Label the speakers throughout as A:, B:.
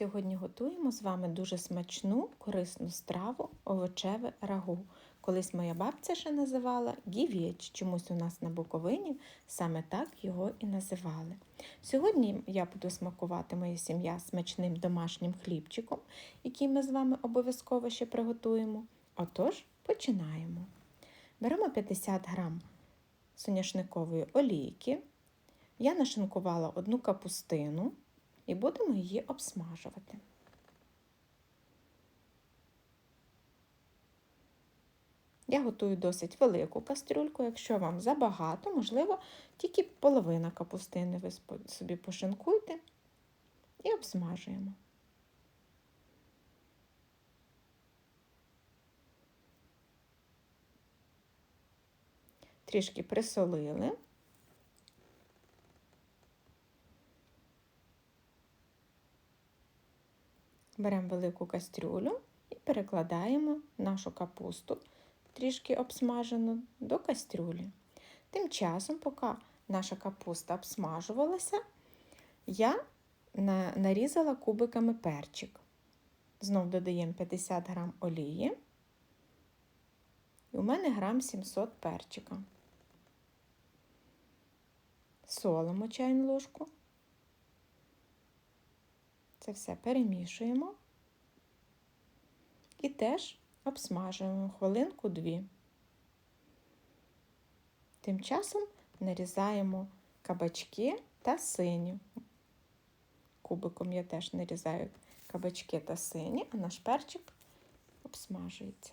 A: Сьогодні готуємо з вами дуже смачну, корисну страву овочеве рагу. Колись моя бабця ще називала гівєч. Чомусь у нас на Буковині саме так його і називали. Сьогодні я буду смакувати моя сім'я смачним домашнім хлібчиком, який ми з вами обов'язково ще приготуємо. Отож, починаємо. Беремо 50 грам соняшникової олійки. Я нашинкувала одну капустину і будемо її обсмажувати. Я готую досить велику кастрюльку. Якщо вам забагато, можливо, тільки половина капустини ви собі пошинкуйте і обсмажуємо. Трішки присолили. Беремо велику кастрюлю і перекладаємо нашу капусту, трішки обсмажену, до кастрюлі. Тим часом, поки наша капуста обсмажувалася, я нарізала кубиками перчик. Знов додаємо 50 грам олії. І у мене грам 700 перчика. Солимо чайну ложку. Це все перемішуємо і теж обсмажуємо хвилинку-дві. Тим часом нарізаємо кабачки та синю. Кубиком я теж нарізаю кабачки та сині, а наш перчик обсмажується.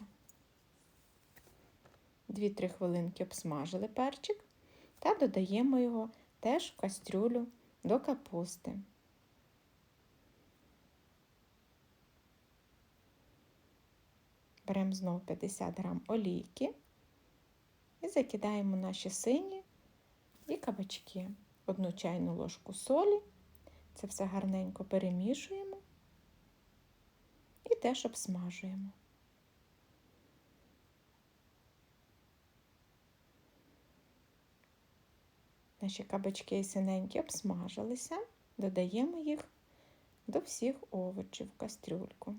A: Дві-три хвилинки обсмажили перчик та додаємо його теж в кастрюлю до капусти. Беремо знову 50 грам олійки і закидаємо наші сині і кабачки. Одну чайну ложку солі. Це все гарненько перемішуємо і теж обсмажуємо. Наші кабачки і синенькі обсмажилися, додаємо їх до всіх овочів в кастрюльку.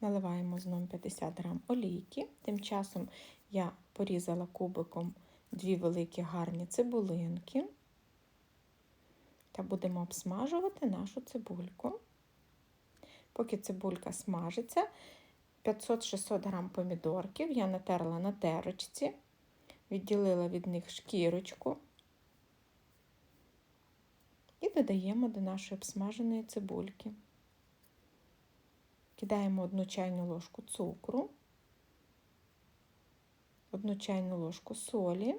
A: Наливаємо знову 50 грам олійки. Тим часом я порізала кубиком дві великі гарні цибулинки та будемо обсмажувати нашу цибульку. Поки цибулька смажиться, 500-600 грам помідорків я натерла на терочці, відділила від них шкірочку і додаємо до нашої обсмаженої цибульки. Кидаємо одну чайну ложку цукру, одну чайну ложку солі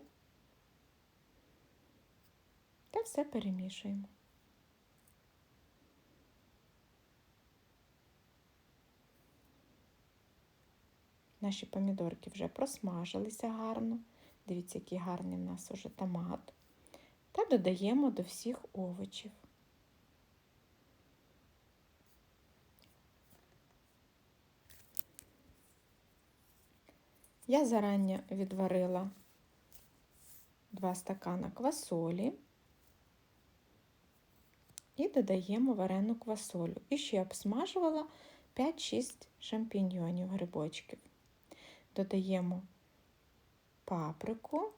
A: та все перемішуємо. Наші помідорки вже просмажилися гарно. Дивіться, який гарний в нас уже томат. Та додаємо до всіх овочів. Я зарані відварила 2 стакана квасолі і додаємо варену квасолю. І ще обсмажувала 5-6 шампіньйонів грибочків. Додаємо паприку,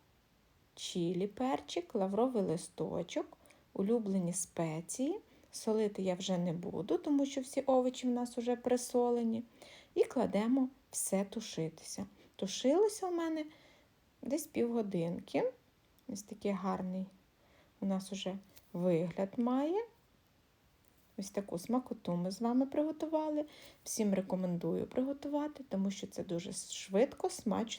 A: чілі перчик, лавровий листочок, улюблені спеції. Солити я вже не буду, тому що всі овочі в нас вже присолені. І кладемо все тушитися. Тушилося у мене десь півгодинки. Ось такий гарний у нас вже вигляд має. Ось таку смакоту ми з вами приготували. Всім рекомендую приготувати, тому що це дуже швидко, смачно